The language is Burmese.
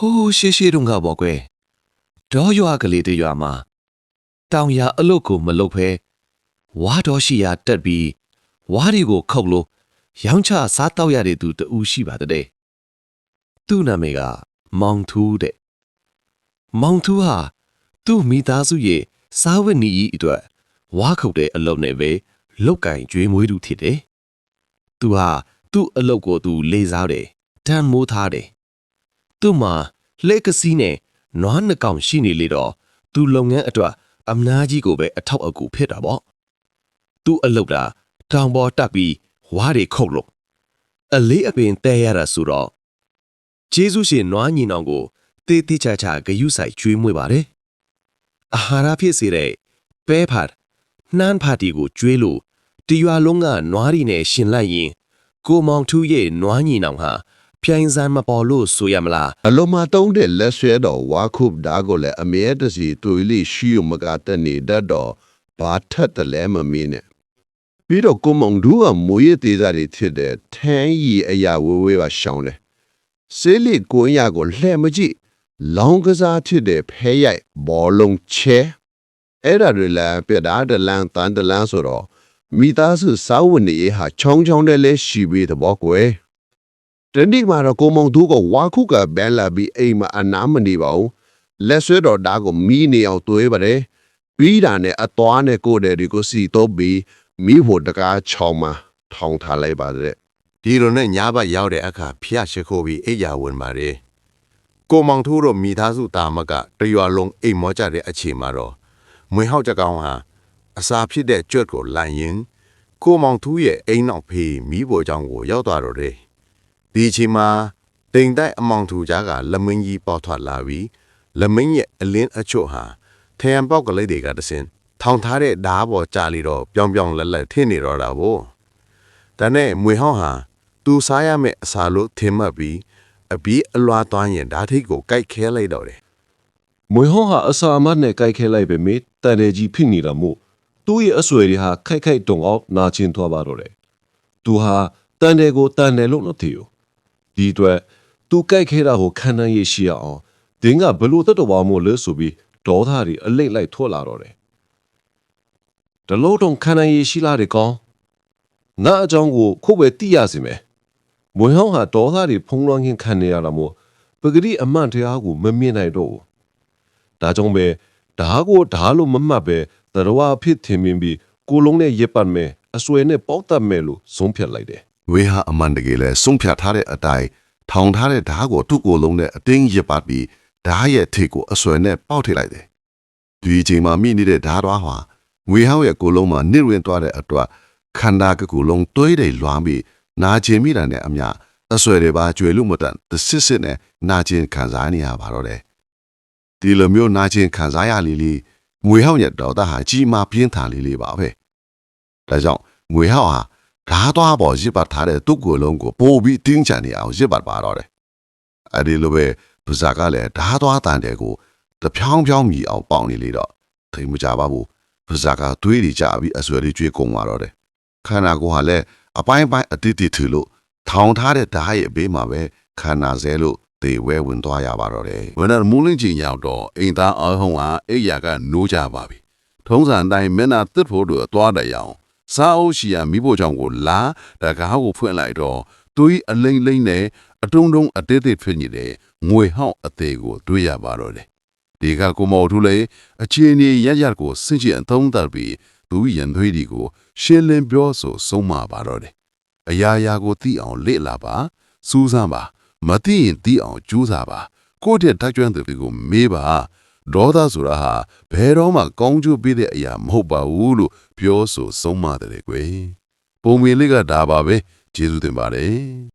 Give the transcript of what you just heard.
ဟိုးရှေးရှေးတုန်းကပေါ့ကွယ်ဒေါ်ရွာကလေးတရွာမှာတောင်ရအလုတ်ကိုမလုတ်ဖဲဝါတော်ရှိရာတက်ပြီးဝါဒီကိုခုတ်လို့ရောင်းချစားတောက်ရတဲ့သူတူရှိပါတဲ့သူ့နာမည်ကမောင်ထူးတဲ့မောင်ထူးဟာသူ့မိသားစုရဲ့စားဝတ်နေရေးအတွက်ဝါခုတ်တဲ့အလုပ်နဲ့ပဲလုတ်ကင်ကျွေးမွေးသူဖြစ်တယ်သူဟာသူ့အလုပ်ကိုသူလေးစားတယ်တန်မိုးထားတယ် သူ့မှာလက်ကစီးနဲ့နွားနှစ်ကောင်ရှိနေလေတော့သူလုပ်ငန်းအတွက်အမနာကြီးကိုပဲအထောက်အကူဖြစ်တာပေါ့သူ့အလုပ်တာတောင်ပေါ်တက်ပြီးဝါးတွေခုတ်လို့အလေးအပင်တဲရတာဆိုတော့ဂျေဇုရှင်နွားညီနောင်ကိုတေးသေးချာချာဂယုဆိုင်ကျွေးမွေးပါတယ်အာဟာရဖြစ်စေတဲ့ပဲဖတ်နှမ်းဖာတီကိုကျွေးလို့တရွာလုံးကနွားရီနဲ့ရှင်လိုက်ရင်ကိုမောင်ထူးရဲ့နွားညီနောင်ဟာ ပြိုင်စမ်းမပေါ်လို့ဆိုရမလားအလုံးမတုံးတဲ့လက်ဆွဲတော်ဝါခုပ်ဓာကိုလည်းအမြဲတစီတွေ့လိရှိုံမကတဲ့နေတတ်တော့ဘာထက်တလဲမမင်းနဲ့ပြီးတော့ကိုမုံဒူးကမွေရသေးတာတွေဖြစ်တဲ့ထန်းရီအရာဝေးဝေးပါရှောင်းတယ်ဆေးလီကိုရကိုလှဲ့မကြည့်လောင်းကစားဖြစ်တဲ့ဖဲရိုက်ဘောလုံးချဲအဲ့ဒါတွေလည်းပြတာတလန်တန်တလန်ဆိုတော့မိသားစုစာဝတ်နေရေးဟာချောင်းချောင်းတည်းလဲရှိပြီးတဲ့ဘောကွယ် တတိမှာတော့ကိုမုံသူကဝါခုကဘဲလာပြီးအိမ်မှာအနားမနေပါဘူးလက်ဆွဲတော်ဓာတ်ကိုမီးနေအောင်သွေးပါတယ်ပြီးတာနဲ့အသွားနဲ့ကိုယ်တယ်ဒီကိုစီတော့ပြီးမိဖို့တကားချောင်းမှာထောင်ထားလိုက်ပါတဲ့ဒီလိုနဲ့ညာဘက်ရောက်တဲ့အခါဖျက်ရှိခိုးပြီးအိယာဝင်ပါတယ်ကိုမောင်ထိုးတို့မိသားစုတာမကတရွာလုံးအိမ်မောကြတဲ့အချိန်မှာတော့မွေဟောက်ကြကောင်ဟာအစာဖြစ်တဲ့ကြွက်ကိုလန့်ရင်ကိုမောင်ထူးရဲ့အိမ်နောက်ဖေးမိဖို့ကြောင့်ကိုရောက်သွားတော့တယ် ဒီအချိန်မှာတိမ်တိုက်အမောင်ထူကြားကလမင်းကြီးပေါထွက်လာပြီးလမင်းရဲ့အလင်းအချို့ဟာထရံပေါက်ကလေးတွေကတစင်ထောင်ထားတဲ့ဓားပေါ်ကြာလီတော့ပြောင်ပြောင်လက်လက်ထင်းနေတော့တာဗောဒါနဲ့မွေဟောင်းဟာသူစားရမယ့်အစာလို့ထင်မှတ်ပြီးအပီးအလွာသွားရင်ဓာတ်ထိတ်ကိုကြိုက်ခဲလိုက်တော့တယ်မွေဟောင်းဟာအစာအမတ်နဲ့ကြိုက်ခဲလိုက်ပဲမေတန်တယ်ကြီးဖြစ်နေတာမို့သူ့ရဲ့အဆွေတွေဟာခိုက်ခိုက်တုံအောင်နာကျင်သွားပါတော့တယ်။သူဟာတန်တယ်ကိုတန်တယ်လို့မသိဘူး။ ဒီအတွက်သူကြိုက်ခဲတာကိုခံနိုင်ရရှိရအောင်ဒင်းကဘလို့တက်တော်ပါမို့လဲဆိုပြီးဒေါသတွေအလိတ်လိုက်ထွက်လာတော့တယ်။တလို့တော့ခံနိုင်ရရှိလာတယ်ကောင်းငါအကြောင်းကိုခုတ်ပဲတိရစီမယ်။မွေဟောင်းဟာဒေါသတွေဖုံးလွှမ်းခြင်းခံနေရတာမို့ပဂတိအမှန်တရားကိုမမြင်နိုင်တော့ဘူး။ဒါကြောင့်ပဲဓာကိုဓာလို့မမှတ်ပဲသရဝအဖြစ်ထင်မြင်ပြီးကိုလုံးနဲ့ရစ်ပတ်မယ်အစွဲနဲ့ပေါက်တတ်မယ်လို့ဆုံးဖြတ်လိုက်တယ် ဝေဟာအမှန်တကယ်လဲဆုံးဖြတ်ထားတဲ့အတိုင်းထောင်ထားတဲ့ဓာတ်ကိုသူ့ကိုယ်လုံးနဲ့အတင်းရစ်ပတ်ပြီးဓာတ်ရဲ့ထိပ်ကိုအဆွဲနဲ့ပေါက်ထိလိုက်တယ်။ဒီအချိန်မှာမိနေတဲ့ဓာတ်တော်ဟာဝေဟောင်းရဲ့ကိုယ်လုံးမှာနစ်ဝင်သွားတဲ့အတွက်ခန္ဓာကကိုယ်လုံးတွေးတယ်လွှမ်းပြီးနာကျင်မိတာနဲ့အမျှအဆွဲတွေပါကျွေလို့မတန်တစ်စစ်စစ်နဲ့နာကျင်ခံစားနေရပါတော့တယ်။ဒီလိုမျိုးနာကျင်ခံစားရလေးလေးငွေဟောင်းရဲ့တော်သားဟာကြီးမားပြင်းထန်လေးလေးပါပဲ။ဒါကြောင့်ငွေဟောင်းဟာ ဓာတ်သွားပေါ်ရစ်ပတ်ထားတဲ့သူ့ကိုယ်လုံးကိုပိုးပြီးတင်းချန်နေအောင်ရစ်ပတ်ပါတော့တယ်။အဲဒီလိုပဲဗဇာကလည်းဓာတ်သွားတန်တဲ့ကိုတဖြောင်းဖြောင်းမြည်အောင်ပေါင်နေလေတော့ထိမ်မကြပါဘူး။ဗဇာကတွေးနေကြပြီးအဆွဲလေးကျွေးကုန်သွားတော့တယ်။ခန္ဓာကိုယ်ဟာလည်းအပိုင်းပိုင်းအတိတ်တိထူလို့ထောင်ထားတဲ့ဓာတ်ရဲ့အဘေးမှာပဲခန္ဓာစဲလို့တေဝဲဝင်သွားရပါတော့တယ်။ဝနမူးလင်းချင်းရောက်တော့အိမ်သားအဟုံးဟာအိယာကနိုးကြပါပြီထုံးစံအတိုင်းမျက်နှာတစ်ဖို့တို့သွားတယ်ရောင် စားအုပ်ရှိရမိဖို့ကြောင့်ကိုလာတကားကိုဖွင့်လိုက်တော့သူဤအလိမ့်လိမ့်နဲ့အတုံးတုံးအသေးသေးဖြစ်နေတဲ့ငွေဟောင်းအသေးကိုတွေ့ရပါတော့တယ်ဒီကကိုမော်ထူလေအခြေအနေရရကိုစင်ကြင်အသုံးသပ်ပြီးသူရန်သွေးဒီကို ရှင်းလင်းပြောဆိုဆုံးမပါတော့တယ်အရာရာကိုသိအောင်လေ့လာပါစူးစမ်းပါမသိရင်သိအောင်ကြိုးစားပါကိုယ့်တဲ့တိုက်ကျွမ်းသူတွေကိုမေးပါ ဒေါသဆိုတာဟာဘယ်တော့မှကောင်းကျိုးပေးတဲ့အရာမဟုတ်ပါဘူးလို့ပြောဆိုဆုံးမတယ်ကွယ်ပုံမီလေးကဒါပါပဲကျေးဇူးတင်ပါတယ်